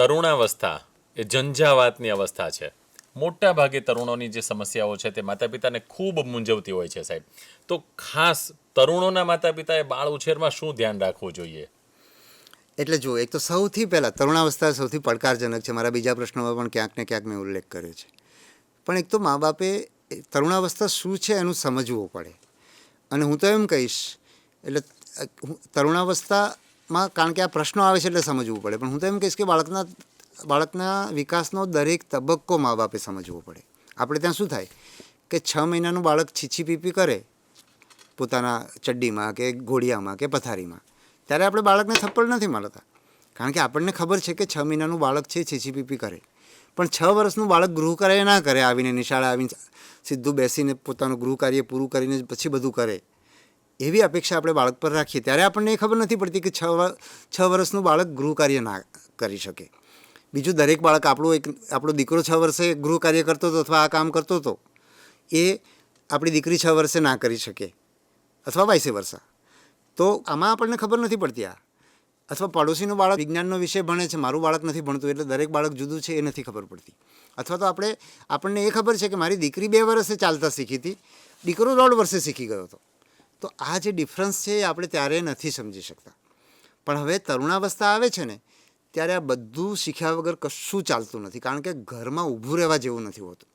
તરુણાવસ્થા એ ઝંઝાવાતની અવસ્થા છે. મોટા ભાગે તરુણોની જે સમસ્યાઓ છે તે માતા પિતાને ખૂબ મૂંઝવતી હોય છે સાહેબ. તો ખાસ તરુણોના માતા પિતાએ બાળ ઉછેરમાં શું ધ્યાન રાખવું જોઈએ? એટલે જુઓ એક તો સૌથી પહેલાં તરુણાવસ્થા સૌથી પડકારજનક છે. મારા બીજા પ્રશ્નોમાં પણ ક્યાંક ને ક્યાંક મેં ઉલ્લેખ કર્યો છે. પણ એક તો મા બાપે તરુણાવસ્થા શું છે એનું સમજવું પડે. અને હું તો એમ કહીશ એટલે અ, તરુણાવસ્થામાં કારણ કે આ પ્રશ્નો આવે છે એટલે સમજવું પડે. પણ હું તો એમ કહીશ કે બાળકના બાળકના વિકાસનો દરેક તબક્કો મા બાપે સમજવો પડે. આપણે ત્યાં શું થાય કે છ મહિનાનું બાળક છીછી પીપી કરે પોતાના ચડ્ડીમાં કે ઘોડિયામાં કે પથારીમાં, ત્યારે આપણે બાળકને થપ્પડ નથી મળતા કારણ કે આપણને ખબર છે કે છ મહિનાનું બાળક છે છીછી પીપી કરે. પણ છ વર્ષનું બાળક ગૃહ કરે ના કરે, આવીને નિશાળે આવીને સીધું બેસીને પોતાનું ગૃહ કાર્ય પૂરું કરીને પછી બધું કરે. એવી અપેક્ષા આપણે બાળક પર રાખીએ, ત્યારે આપણને એ ખબર નથી પડતી કે છ છ વર્ષનું બાળક ગૃહ કાર્ય ના કરી શકે. બીજું, દરેક બાળક આપણું એક, આપણો દીકરો છ વર્ષે ગૃહ કાર્ય કરતો હતો અથવા આ કામ કરતો હતો, એ આપણી દીકરી છ વર્ષે ના કરી શકે અથવા વાઇસે વર્ષા તો આમાં આપણને ખબર નથી પડતી આ. અથવા પડોશીનું બાળક વિજ્ઞાનનો વિષય ભણે છે, મારું બાળક નથી ભણતું એટલે દરેક બાળક જુદું છે, એ નથી ખબર પડતી. અથવા તો આપણે, આપણને એ ખબર છે કે મારી દીકરી બે વર્ષે ચાલતા શીખી હતી, દીકરો દોઢ વર્ષે શીખી ગયો હતો. તો આ જે ડિફરન્સ છે એ આપણે ત્યારે નથી સમજી શકતા. પણ હવે તરુણાવસ્થા આવે છે ને, ત્યારે આ બધું શીખ્યા વગર કશું ચાલતું નથી. કારણ કે ઘરમાં ઊભું રહેવા જેવું નથી હોતું.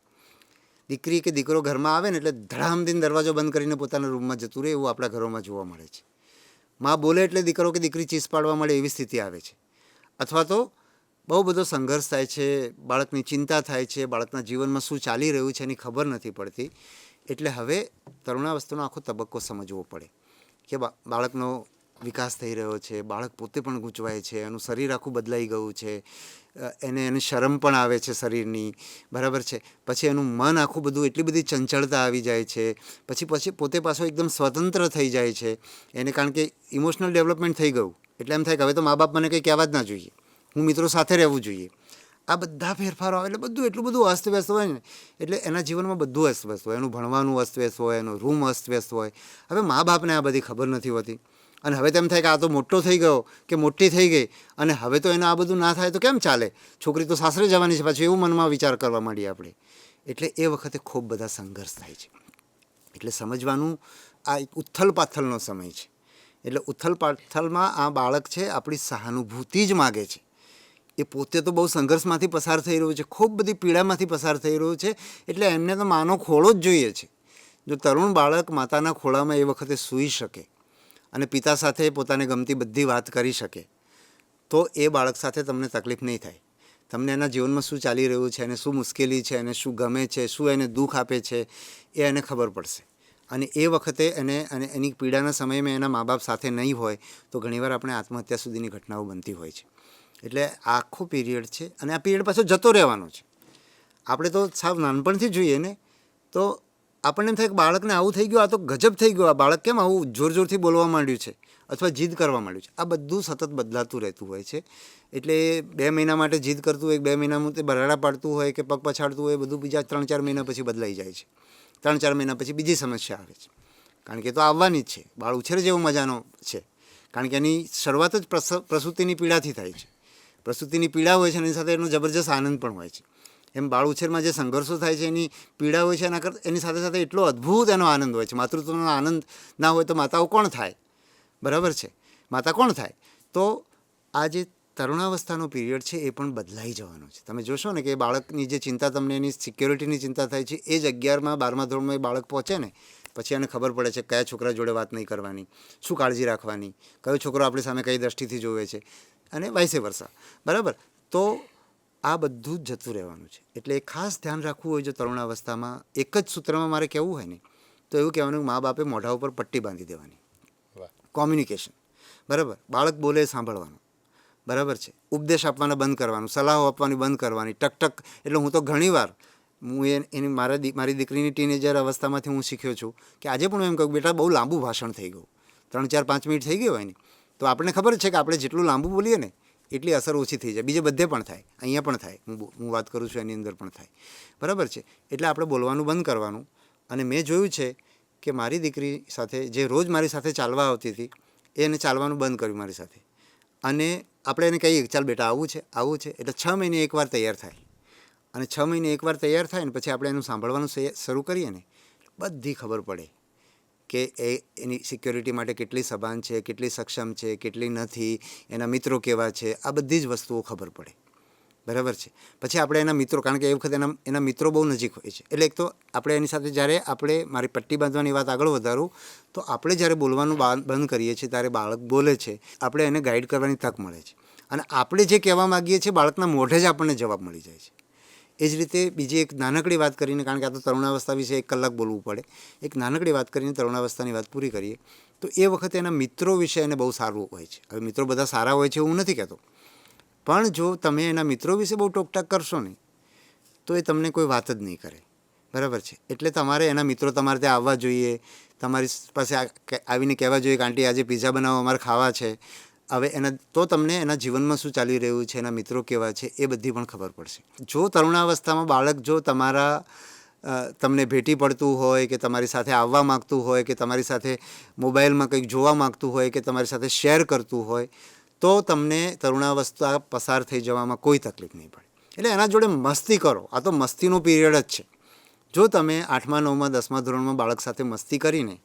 દીકરી કે દીકરો ઘરમાં આવે ને એટલે ધડામધીન દરવાજો બંધ કરીને પોતાના રૂમમાં જતું રહે એવું આપણા ઘરોમાં જોવા મળે છે. માં બોલે એટલે દીકરો કે દીકરી ચીસ પાડવા મળે એવી સ્થિતિ આવે છે. અથવા તો બહુ બધો સંઘર્ષ થાય છે, બાળકની ચિંતા થાય છે, બાળકના જીવનમાં શું ચાલી રહ્યું છે એની ખબર નથી પડતી. એટલે હવે તરુણાવસ્થાનો આખો તબક્કો સમજવો પડે કે બાળકનો વિકાસ થઈ રહ્યો છે, બાળક પોતે પણ ગૂંચવાય છે, એનું શરીર આખું બદલાઈ ગયું છે એને એને શરમ પણ આવે છે શરીરની, બરાબર છે? પછી એનું મન આખું બધું એટલી બધી ચંચળતા આવી જાય છે, પછી પછી પોતે પાછો એકદમ સ્વતંત્ર થઈ જાય છે, એને કારણ કે ઇમોશનલ ડેવલપમેન્ટ થઈ ગયું. એટલે એમ થાય કે હવે તો મા બાપ મને કંઈ કહેવા જ ના જોઈએ. હું મિત્રો સાથે રહેવું જોઈએ. આ બધા ફેરફારો આવે એટલે બધું, એટલું બધું અસ્તવ્યસ્ત હોય ને. એટલે એના જીવનમાં બધું અસ્તવ્યસ્ત હોય. એનું ભણવાનું અસ્તવ્યસ્ત હોય, એનો રૂમ અસ્તવ્યસ્ત હોય. હવે મા બાપને આ બધી ખબર નથી હોતી. અને હવે તેમ થાય કે આ તો મોટો થઈ ગયો કે મોટી થઈ ગઈ. અને હવે તો એને આ બધું ના થાય તો કેમ ચાલે? છોકરી તો સાસરે જવાની છે પાછું, એવું મનમાં વિચાર કરવા માંડીએ આપણે. એટલે એ વખતે ખૂબ બધા સંઘર્ષ થાય છે. એટલે સમજવાનું આ એક ઉથલ પાથલનો સમય છે. એટલે ઉથલ પાથલમાં આ બાળક છે, આપણી સહાનુભૂતિ જ માગે છે. એ પોતે તો બહુ સંઘર્ષમાંથી પસાર થઈ રહ્યું છે, ખૂબ બધી પીડામાંથી પસાર થઈ રહ્યું છે, એટલે એમને તો માનો ખોળો જ જોઈએ છે. જો તરુણ બાળક માતાના ખોળામાં એ વખતે સૂઈ શકે અને પિતા સાથે પોતાને ગમતી બધી વાત કરી શકે, તો એ બાળક સાથે તમને તકલીફ નહીં થાય. તમને એના જીવનમાં શું ચાલી રહ્યું છે, એને શું મુશ્કેલી છે, એને શું ગમે છે, શું એને દુઃખ આપે છે, એ એને ખબર પડશે. અને એ વખતે એને અને એની પીડાના સમયમાં એના મા બાપ સાથે નહીં હોય, તો ઘણીવાર આપણે આત્મહત્યા સુધીની ઘટનાઓ બનતી હોય છે. એટલે આખો પીરિયડ છે અને આ પીરિયડ પાછો જતો રહેવાનો છે. આપણે તો સાવ નાનપણથી જોઈએ ને, તો આપણને એમ થાય કે બાળકને આવું થઈ ગયું, આ તો ગજબ થઈ ગયું, આ બાળક કેમ આવું જોર જોરથી બોલવા માંડ્યું છે અથવા જીદ કરવા માંડ્યું છે? આ બધું સતત બદલાતું રહેતું હોય છે. એટલે બે મહિના માટે જીદ કરતું હોય બે મહિનામાં તે બરાડા પાડતું હોય કે પગ પછાડતું હોય બધું બીજા ત્રણ ચાર મહિના પછી બદલાઈ જાય છે. ત્રણ ચાર મહિના પછી બીજી સમસ્યા આવે છે. કારણ કે તો આવવાની જ છે. બાળ ઉછેર જેવો મજાનો છે. કારણ કે એની શરૂઆત જ પ્રસ, પ્રસૂતિની પીડાથી થાય છે. પ્રસૂતિની પીડા હોય છે એની સાથે એનો જબરજસ્ત આનંદ પણ હોય છે. એમ બાળ ઉછેરમાં જે સંઘર્ષો થાય છે, એની પીડા હોય છે, એના કરતાં એની સાથે સાથે એટલો અદ્ભુત એનો આનંદ હોય છે. માતૃત્વનો આનંદ ના હોય તો માતાઓ કોણ થાય? બરાબર છે? માતા કોણ થાય? તો આ જે તરુણાવસ્થાનો પીરિયડ છે, એ પણ બદલાઈ જવાનો છે. તમે જોશો ને કે બાળકની જે ચિંતા તમને એની સિક્યોરિટીની ચિંતા થાય છે, એ જ અગિયારમાં બારમા ધોરણમાં એ બાળક પહોંચે ને પછી એને ખબર પડે છે કયા છોકરા જોડે વાત નહીં કરવાની શું કાળજી રાખવાની કયો છોકરો આપણી સામે કઈ દ્રષ્ટિથી જોવે છે અને વાઇસે વર્ષા બરાબર? તો આ બધું જ જતું રહેવાનું છે. એટલે ખાસ ધ્યાન રાખવું હોય જો તરુણાવસ્થામાં એક જ સૂત્રમાં મારે કહેવું હોય ને તો એવું કહેવાનું કે મા બાપે મોઢા ઉપર પટ્ટી બાંધી દેવાની. કોમ્યુનિકેશન બરાબર? બાળક બોલે સાંભળવાનું. બરાબર છે? ઉપદેશ આપવાના બંધ કરવાનું સલાહો આપવાની બંધ કરવાની ટક ટક. એટલે હું તો ઘણીવાર હું એ એની મારા મારી દીકરીની ટીનેજર અવસ્થામાંથી હું શીખ્યો છું કે આજે પણ હું એમ કહું બેટા બહુ લાંબુ ભાષણ થઈ ગયું. ત્રણ ચાર પાંચ મિનિટ થઈ ગઈ હોય ને, તો આપણને ખબર છે કે આપણે જેટલું લાંબુ બોલીએ ને, એટલી અસર ઓછી થઈ જાય. બીજે બધે પણ થાય. અહીંયા પણ થાય. હું હું વાત કરું છું એની અંદર પણ થાય. બરાબર છે? એટલે આપણે બોલવાનું બંધ કરવાનું. અને મેં જોયું છે કે મારી દીકરી સાથે, જે રોજ મારી સાથે ચાલવા આવતી હતી એને ચાલવાનું બંધ કર્યું મારી સાથે. અને આપણે એને કહીએ ચાલ બેટા આવું છે આવું છે. એટલે છ મહિને એકવાર તૈયાર થાય. અને છ મહિને એકવાર તૈયાર થાય ને પછી આપણે એનું સાંભળવાનું શરૂ કરીએ ને, બધી ખબર પડે કે એ, એની સિક્યોરિટી માટે કેટલી સભાન છે, કેટલી સક્ષમ છે, કેટલી નથી, એના મિત્રો કેવા છે, આ બધી જ વસ્તુઓ ખબર પડે. બરાબર છે? પછી આપણે એના મિત્રો, કારણ કે એ વખતે એના એના મિત્રો બહુ નજીક હોય છે. એટલે એક તો આપણે એની સાથે જ્યારે આપણે મારી પટ્ટી બાંધવાની વાત આગળ વધારું, તો આપણે જ્યારે બોલવાનું બંધ કરીએ છીએ, ત્યારે બાળક બોલે છે, આપણે એને ગાઈડ કરવાની તક મળે છે. અને આપણે જે કહેવા માગીએ છીએ, બાળકના મોઢે જ આપણને જવાબ મળી જાય છે. એ જ રીતે બીજી એક નાનકડી વાત કરીને, કારણ કે આ તો તરુણાવસ્થા વિશે એક કલાક બોલવું પડે, એક નાનકડી વાત કરીને તરુણાવસ્થાની વાત પૂરી કરીએ, તો એ વખતે એના મિત્રો વિશે એને બહુ સારું હોય છે. હવે મિત્રો બધા સારા હોય છે હું નથી કહેતો. પણ જો તમે એના મિત્રો વિશે બહુ ટોકટાક કરશો ને તો એ તમને કોઈ વાત જ નહીં કરે. બરાબર છે? એટલે તમારે એના મિત્રો તમારે ત્યાં આવવા જોઈએ. તમારી પાસે આવીને કહેવા જોઈએ કે, આંટી, આજે પીઝા બનાવો, અમારે ખાવા છે. હવે એના, તો તમને એના જીવનમાં શું ચાલી રહ્યું છે, એના મિત્રો કેવા છે, એ બધી પણ ખબર પડશે. જો તરુણાવસ્થામાં બાળક જો તમારા તમને ભેટી પડતું હોય કે તમારી સાથે આવવા માગતું હોય કે તમારી સાથે મોબાઈલમાં કંઈક જોવા માગતું હોય કે તમારી સાથે શેર કરતું હોય, તો તમને તરુણાવસ્થા પસાર થઈ જવામાં કોઈ તકલીફ નહીં પડે. એટલે એના જોડે મસ્તી કરો. આ તો મસ્તીનો પીરિયડ જ છે. જો તમે આઠમા, નવમા, દસમા ધોરણમાં બાળક સાથે મસ્તી કરીને,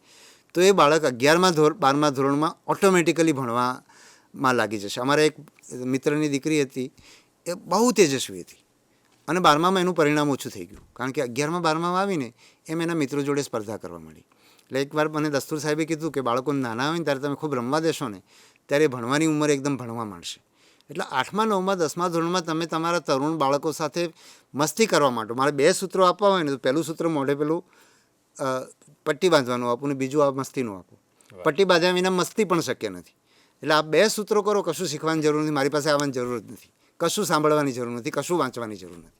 તો એ બાળક અગિયારમા ધોર, બારમા ધોરણમાં ઓટોમેટિકલી ભણવામાં લાગી જશે. અમારા એક મિત્રની દીકરી હતી એ બહુ તેજસ્વી હતી. અને બારમામાં એનું પરિણામ ઓછું થઈ ગયું. કારણ કે અગિયારમાં બારમામાં આવીને એમ એના મિત્રો જોડે સ્પર્ધા કરવા મળી. એટલે એકવાર મને દસ્તુર સાહેબે કીધું કે બાળકો નાના હોય ને ત્યારે તમે ખૂબ રમવા દેશો ને ત્યારે ભણવાની ઉંમર એકદમ ભણવા માંડશે. એટલે આઠમા નવમા દસમા ધોરણમાં તમે તમારા તરુણ બાળકો સાથે મસ્તી કરવા માટે મારે બે સૂત્રો આપવા હોય ને તો પહેલું સૂત્ર મોઢે પેલું પટ્ટી બાંધવાનું આપું ને બીજું આ મસ્તીનું આપું. પટ્ટી બાંધ્યા વિના મસ્તી પણ શક્ય નથી. એટલે આ બે સૂત્રો કરો, કશું શીખવાની જરૂર નથી, મારી પાસે આવવાની જરૂર જ નથી. કશું સાંભળવાની જરૂર નથી, કશું વાંચવાની જરૂર નથી.